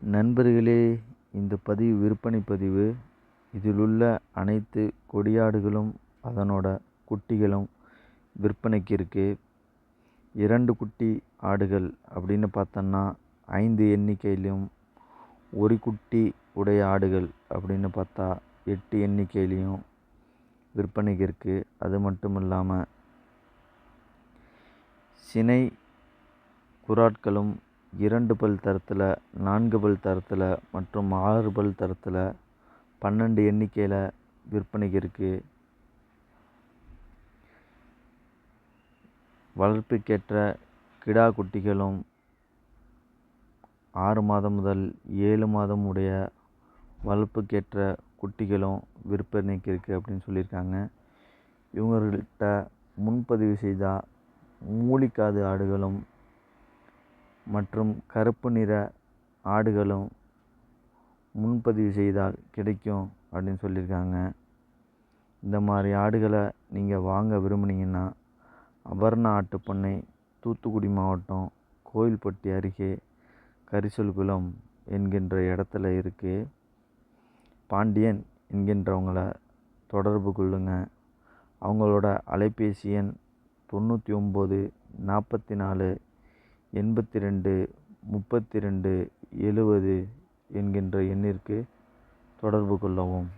நண்பர்களே இந்த பதிவு விற்பனை பதிவு. இதில் உள்ள அனைத்து கொடியாடுகளும் அதனோட குட்டிகளும் விற்பனைக்கு இருக்குது இரண்டு குட்டி ஆடுகள் அப்படின்னு பார்த்தோன்னா ஐந்து எண்ணிக்கையிலும் ஒரு குட்டி உடைய ஆடுகள் அப்படின்னு பார்த்தா எட்டு எண்ணிக்கையிலையும் விற்பனைக்கு இருக்குது அது மட்டும் இல்லாமல் சினை குராட்களும் இரண்டு பல் தரத்தில் நான்கு பல் தரத்தில் மற்றும் ஆறு பல் தரத்தில் பன்னெண்டு எண்ணிக்கையில் விற்பனைக்கு இருக்குது வளர்ப்புக்கேற்ற கிடா குட்டிகளும் ஆறு மாதம் முதல் ஏழு மாதம் உடைய வளர்ப்புக்கேற்ற குட்டிகளும் விற்பனைக்கு இருக்குது அப்படின்னு சொல்லியிருக்காங்க. இவங்கள்கிட்ட முன்பதிவு செய்தால் மூலிக்காது ஆடுகளும் மற்றும் கருப்பு நிற ஆடுகளும் முன்பதிவு செய்தால் கிடைக்கும் அப்படின்னு சொல்லியிருக்காங்க. இந்த மாதிரி ஆடுகளை நீங்கள் வாங்க விரும்புனீங்கன்னா அபர்ணா ஆட்டுப்பண்ணை தூத்துக்குடி மாவட்டம் கோயில்பட்டி அருகே கரிசல்குளம் என்கின்ற இடத்துல இருக்குது பாண்டியன் என்கின்றவங்கள தொடர்பு கொள்ளுங்கள் அவங்களோட அலைபேசி எண் தொண்ணூற்றி ஒம்பது நாற்பத்தி நாலு எண்பத்தி ரெண்டு முப்பத்தி ரெண்டு எழுவது என்கின்ற எண்ணிற்கு தொடர்பு கொள்ளவும்.